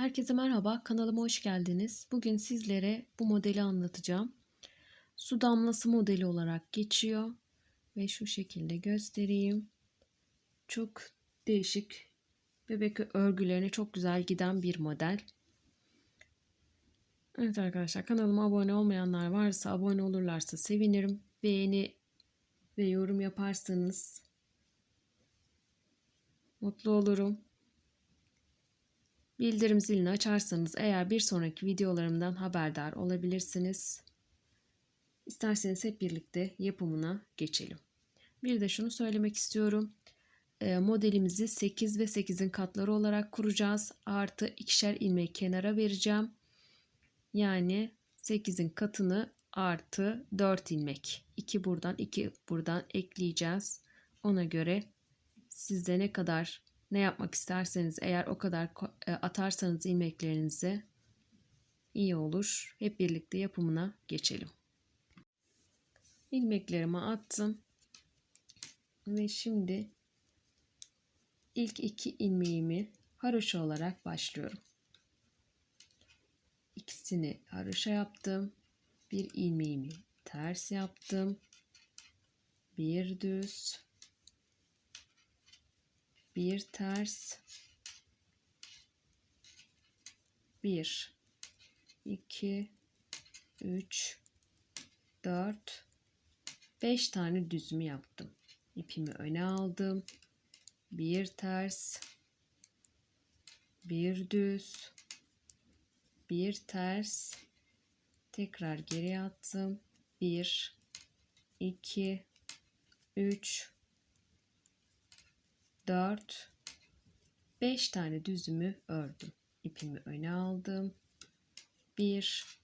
Herkese merhaba, kanalıma hoş geldiniz. Bugün sizlere bu modeli anlatacağım. Su damlası modeli olarak geçiyor ve şu şekilde göstereyim. Çok değişik bebek örgülerine çok güzel giden bir model. Evet arkadaşlar kanalıma abone olmayanlar varsa abone olurlarsa sevinirim. Beğeni ve yorum yaparsanız mutlu olurum. Bildirim zilini açarsanız eğer bir sonraki videolarımdan haberdar olabilirsiniz. İsterseniz hep birlikte yapımına geçelim. Bir de şunu söylemek istiyorum. E, modelimizi 8 ve 8'in katları olarak kuracağız. Artı ikişer ilmek kenara vereceğim. Yani 8'in katını artı 4 ilmek. 2 buradan 2 buradan ekleyeceğiz. Ona göre sizde ne kadar ne yapmak isterseniz eğer o kadar e, atarsanız ilmeklerinizi iyi olur. Hep birlikte yapımına geçelim. İlmeklerimi attım. Ve şimdi ilk iki ilmeğimi haroşa olarak başlıyorum. İkisini haroşa yaptım. Bir ilmeğimi ters yaptım. Bir düz bir ters. Bir. İki. Üç. Dört. Beş tane düzümü yaptım. İpimi öne aldım. Bir ters. Bir düz. Bir ters. Tekrar geri attım. Bir. İki. Üç 4 5 tane düzümü ördüm. İpimi öne aldım. 1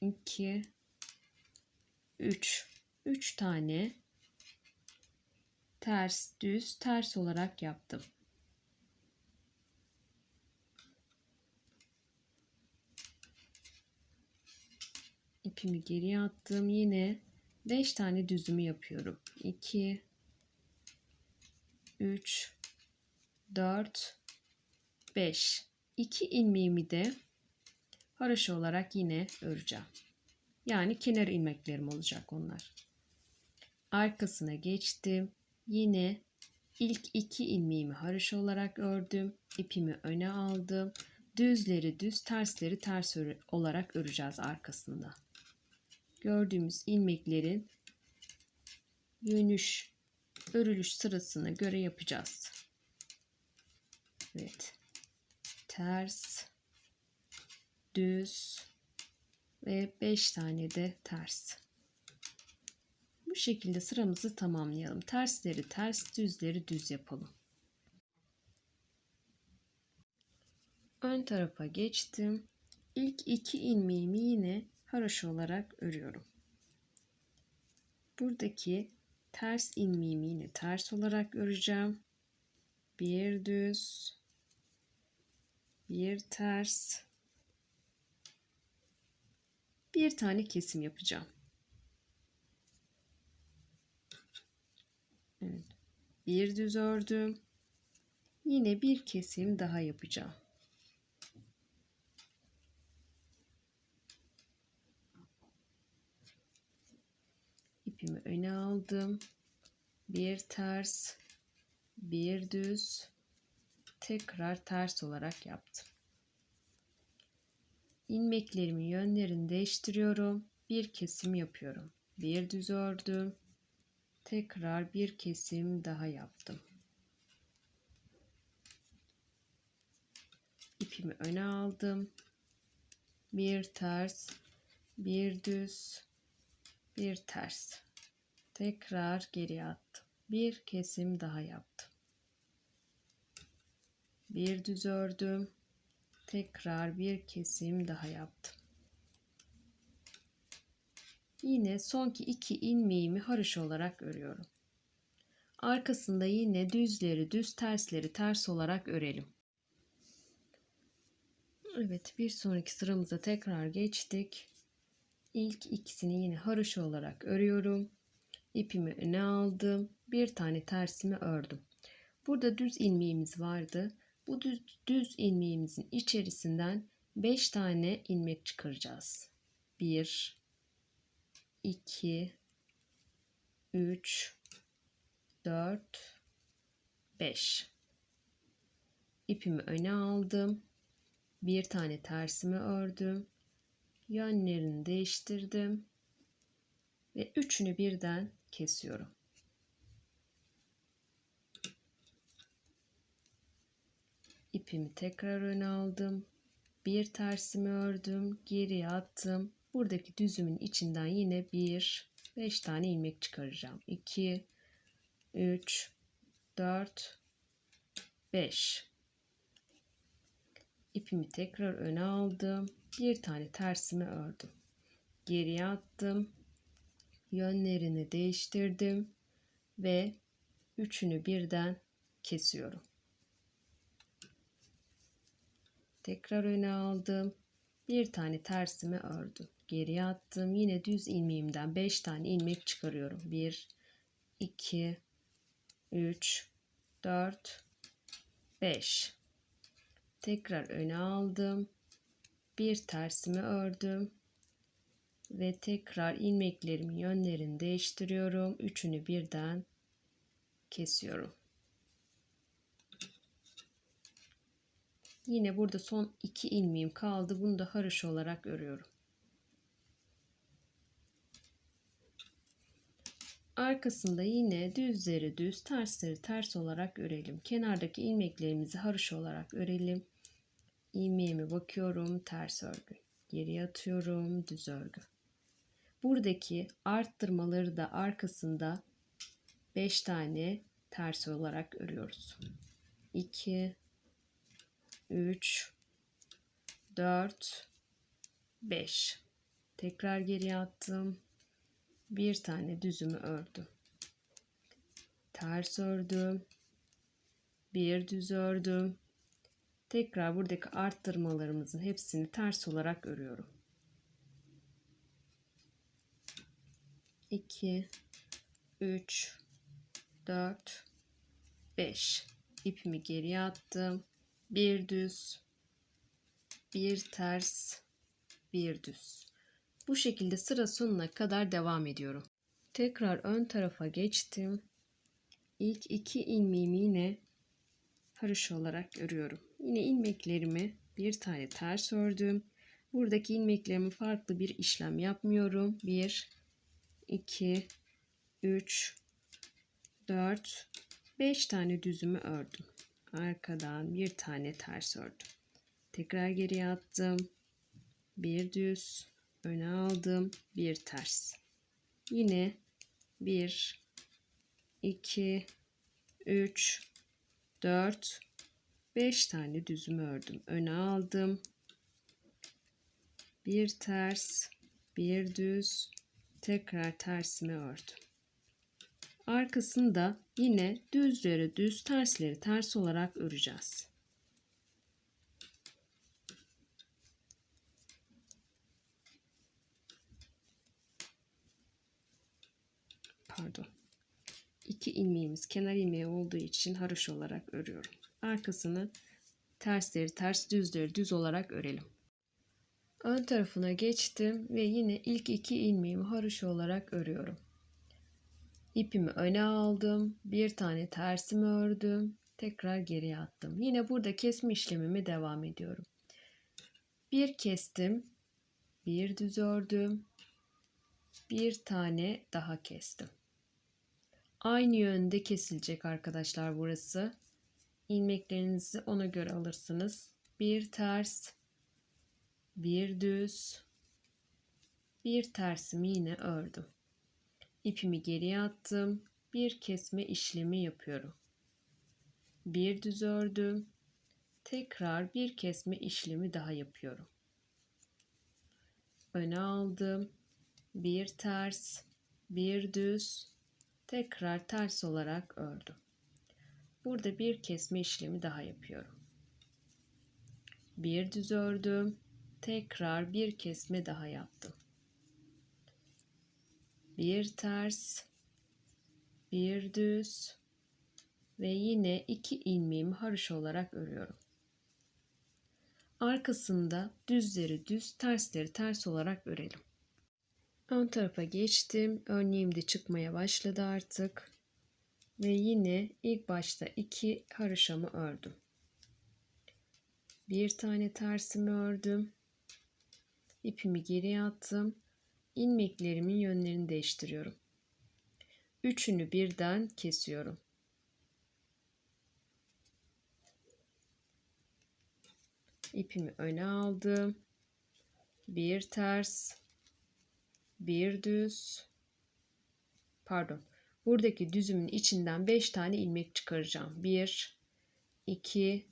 2 3 3 tane ters düz ters olarak yaptım. İpimi geriye attım. Yine 5 tane düzümü yapıyorum. 2 3 4 5 2 ilmeğimi de haroşa olarak yine öreceğim. Yani kenar ilmeklerim olacak onlar. Arkasına geçtim. Yine ilk iki ilmeğimi haroşa olarak ördüm. İpimi öne aldım. Düzleri düz, tersleri ters olarak öreceğiz arkasında. Gördüğümüz ilmeklerin yönüş örülüş sırasına göre yapacağız. Evet. Ters, düz ve 5 tane de ters. Bu şekilde sıramızı tamamlayalım. Tersleri ters, düzleri düz yapalım. Ön tarafa geçtim. İlk iki ilmeğimi yine haroşa olarak örüyorum. Buradaki ters ilmeğimi yine ters olarak öreceğim. Bir düz, bir ters, bir tane kesim yapacağım. Evet. Bir düz ördüm. Yine bir kesim daha yapacağım. ipimi öne aldım. Bir ters, bir düz, tekrar ters olarak yaptım. İlmeklerimin yönlerini değiştiriyorum. Bir kesim yapıyorum. Bir düz ördüm. Tekrar bir kesim daha yaptım. İpimi öne aldım. Bir ters, bir düz, bir ters tekrar geri attım. Bir kesim daha yaptım. Bir düz ördüm. Tekrar bir kesim daha yaptım. Yine sonki iki ilmeğimi haroşa olarak örüyorum. Arkasında yine düzleri düz tersleri ters olarak örelim. Evet bir sonraki sıramıza tekrar geçtik. İlk ikisini yine haroşa olarak örüyorum ipimi öne aldım. Bir tane tersimi ördüm. Burada düz ilmeğimiz vardı. Bu düz, düz ilmeğimizin içerisinden 5 tane ilmek çıkaracağız. 1 2 3 4 5 ipimi öne aldım. Bir tane tersimi ördüm. Yönlerini değiştirdim. Ve üçünü birden kesiyorum. İpimi tekrar öne aldım. Bir tersimi ördüm. Geriye attım. Buradaki düzümün içinden yine bir 5 tane ilmek çıkaracağım. 2 3 4 5 ipimi tekrar öne aldım. Bir tane tersimi ördüm. Geriye attım. Yönlerini değiştirdim ve üçünü birden kesiyorum. Tekrar öne aldım. Bir tane tersimi ördüm. Geriye attım. Yine düz ilmeğimden 5 tane ilmek çıkarıyorum. 1 2 3 4 5 tekrar öne aldım. Bir tersimi ördüm ve tekrar ilmeklerimin yönlerini değiştiriyorum. Üçünü birden kesiyorum. Yine burada son iki ilmeğim kaldı. Bunu da haroşa olarak örüyorum. Arkasında yine düzleri düz, tersleri ters olarak örelim. Kenardaki ilmeklerimizi haroşa olarak örelim. İlmeğime bakıyorum, ters örgü. Geri atıyorum, düz örgü. Buradaki arttırmaları da arkasında 5 tane ters olarak örüyoruz. 2 3 4 5 tekrar geri attım. Bir tane düzümü ördüm. Ters ördüm. Bir düz ördüm. Tekrar buradaki arttırmalarımızın hepsini ters olarak örüyorum 2 3 4 5 ipimi geriye attım. Bir düz bir ters bir düz. Bu şekilde sıra sonuna kadar devam ediyorum. Tekrar ön tarafa geçtim. İlk iki ilmeğimi yine haroşa olarak örüyorum. Yine ilmeklerimi bir tane ters ördüm. Buradaki ilmeklerimi farklı bir işlem yapmıyorum. 1 2 3 4 5 tane düzümü ördüm arkadan bir tane ters ördüm. Tekrar geriye attım. Bir düz, öne aldım, bir ters. Yine 1 2 3 4 5 tane düzümü ördüm. Öne aldım. Bir ters, bir düz, tekrar tersimi ördüm. Arkasında yine düzleri düz, tersleri ters olarak öreceğiz. Pardon. İki ilmeğimiz kenar ilmeği olduğu için haroşa olarak örüyorum. Arkasını tersleri ters, düzleri düz olarak örelim. Ön tarafına geçtim ve yine ilk iki ilmeğimi haroşa olarak örüyorum. İpimi öne aldım. Bir tane tersimi ördüm. Tekrar geriye attım. Yine burada kesme işlemimi devam ediyorum. Bir kestim. Bir düz ördüm. Bir tane daha kestim. Aynı yönde kesilecek arkadaşlar burası. İlmeklerinizi ona göre alırsınız. Bir ters, bir düz, bir tersimi yine ördüm ipimi geriye attım. Bir kesme işlemi yapıyorum. Bir düz ördüm. Tekrar bir kesme işlemi daha yapıyorum. Öne aldım. Bir ters, bir düz, tekrar ters olarak ördüm. Burada bir kesme işlemi daha yapıyorum. Bir düz ördüm. Tekrar bir kesme daha yaptım bir ters, bir düz ve yine iki ilmeğimi haroşa olarak örüyorum. Arkasında düzleri düz, tersleri ters olarak örelim. Ön tarafa geçtim. Örneğim de çıkmaya başladı artık. Ve yine ilk başta iki haroşamı ördüm. Bir tane tersimi ördüm. İpimi geriye attım. İlmeklerimin yönlerini değiştiriyorum. Üçünü birden kesiyorum. İpimi öne aldım. Bir ters, bir düz. Pardon. Buradaki düzümün içinden 5 tane ilmek çıkaracağım. 1 2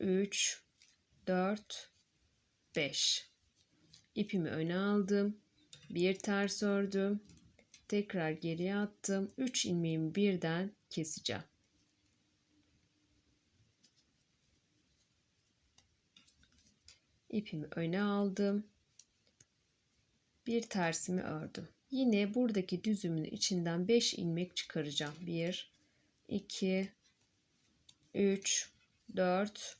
3 4 5 İpimi öne aldım. Bir ters ördüm. Tekrar geriye attım. 3 ilmeğimi birden keseceğim. İpimi öne aldım. Bir tersimi ördüm. Yine buradaki düzümün içinden 5 ilmek çıkaracağım. 1 2 3 4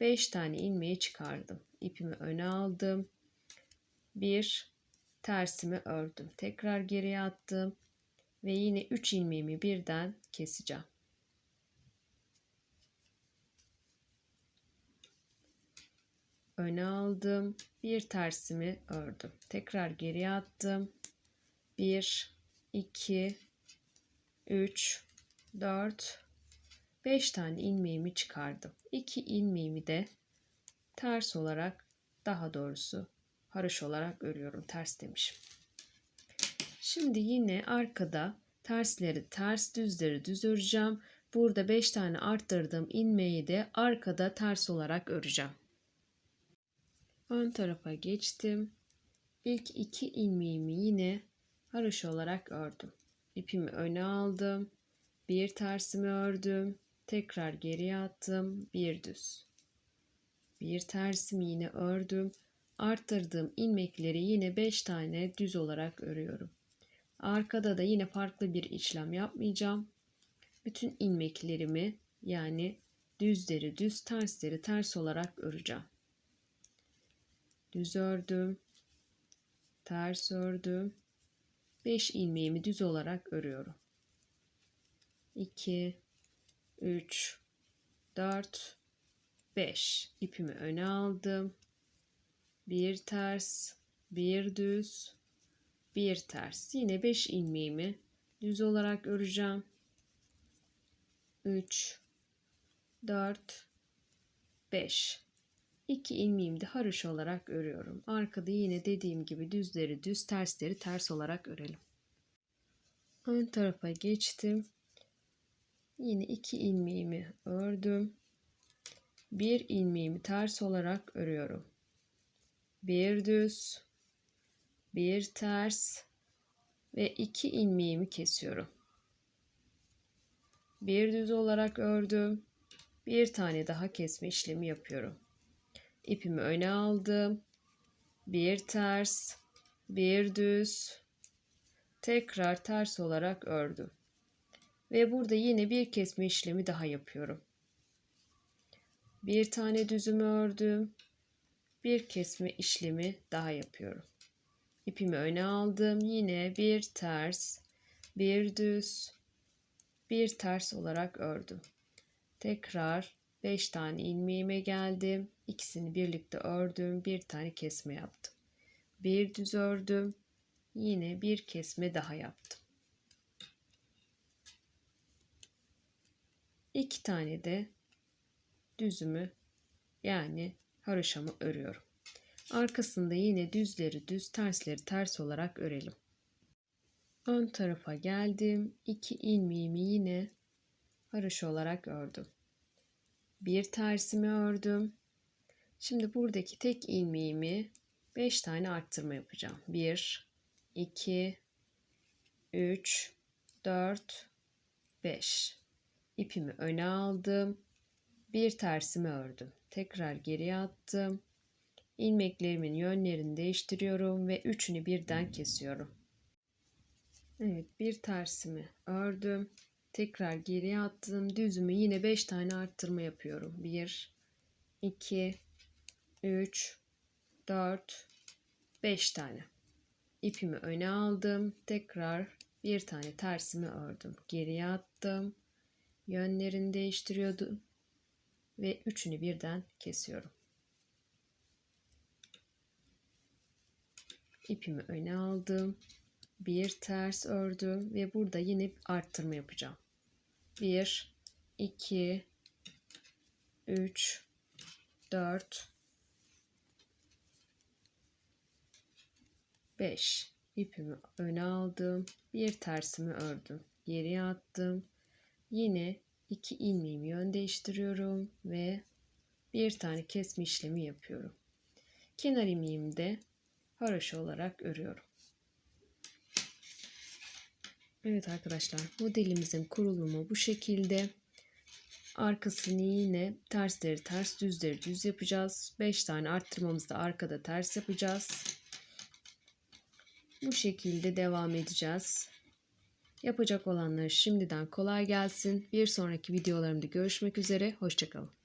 5 tane ilmeği çıkardım. İpimi öne aldım. Bir tersimi ördüm. Tekrar geriye attım ve yine 3 ilmeğimi birden keseceğim. Öne aldım. Bir tersimi ördüm. Tekrar geriye attım. 1 2 3 4 5 tane ilmeğimi çıkardım. 2 ilmeğimi de ters olarak daha doğrusu haroş olarak örüyorum. Ters demişim. Şimdi yine arkada tersleri ters düzleri düz öreceğim. Burada 5 tane arttırdığım ilmeği de arkada ters olarak öreceğim. Ön tarafa geçtim. İlk iki ilmeğimi yine haroşa olarak ördüm. İpimi öne aldım. Bir tersimi ördüm. Tekrar geriye attım. Bir düz. Bir tersimi yine ördüm. Arttırdığım ilmekleri yine 5 tane düz olarak örüyorum. Arkada da yine farklı bir işlem yapmayacağım. Bütün ilmeklerimi yani düzleri düz tersleri ters olarak öreceğim. Düz ördüm. Ters ördüm. 5 ilmeğimi düz olarak örüyorum. 2 3 4 5 ipimi öne aldım. Bir ters, bir düz, bir ters. Yine 5 ilmeğimi düz olarak öreceğim. 3 4 5 2 ilmeğimi de haroş olarak örüyorum. Arkada yine dediğim gibi düzleri düz, tersleri ters olarak örelim. Ön tarafa geçtim. Yine iki ilmeğimi ördüm. Bir ilmeğimi ters olarak örüyorum. Bir düz, bir ters ve iki ilmeğimi kesiyorum. Bir düz olarak ördüm. Bir tane daha kesme işlemi yapıyorum. İpimi öne aldım. Bir ters, bir düz, tekrar ters olarak ördüm. Ve burada yine bir kesme işlemi daha yapıyorum. Bir tane düzümü ördüm. Bir kesme işlemi daha yapıyorum. İpimi öne aldım. Yine bir ters, bir düz, bir ters olarak ördüm. Tekrar 5 tane ilmeğime geldim. İkisini birlikte ördüm. Bir tane kesme yaptım. Bir düz ördüm. Yine bir kesme daha yaptım. İki tane de düzümü yani haroşamı örüyorum. Arkasında yine düzleri düz, tersleri ters olarak örelim. Ön tarafa geldim. İki ilmeğimi yine haroşa olarak ördüm. Bir tersimi ördüm. Şimdi buradaki tek ilmeğimi 5 tane arttırma yapacağım. 1 2 3 4 5 İpimi öne aldım. Bir tersimi ördüm. Tekrar geriye attım. İlmeklerimin yönlerini değiştiriyorum ve üçünü birden kesiyorum. Evet bir tersimi ördüm. Tekrar geriye attım. Düzümü yine 5 tane arttırma yapıyorum. 1 2 3, 4, 5 tane. İpimi öne aldım. Tekrar bir tane tersimi ördüm. Geriye attım. Yönlerini değiştiriyordum. Ve üçünü birden kesiyorum. İpimi öne aldım. Bir ters ördüm ve burada yine arttırma yapacağım. 1, 2, 3, 4, 5 ipimi öne aldım. Bir tersimi ördüm. Geriye attım. Yine iki ilmeğimi yön değiştiriyorum ve bir tane kesme işlemi yapıyorum. Kenar ilmeğimi de haroşa olarak örüyorum. Evet arkadaşlar modelimizin kurulumu bu şekilde. Arkasını yine tersleri ters düzleri düz yapacağız. 5 tane arttırmamızı da arkada ters yapacağız. Bu şekilde devam edeceğiz. Yapacak olanlara şimdiden kolay gelsin. Bir sonraki videolarımda görüşmek üzere. Hoşçakalın.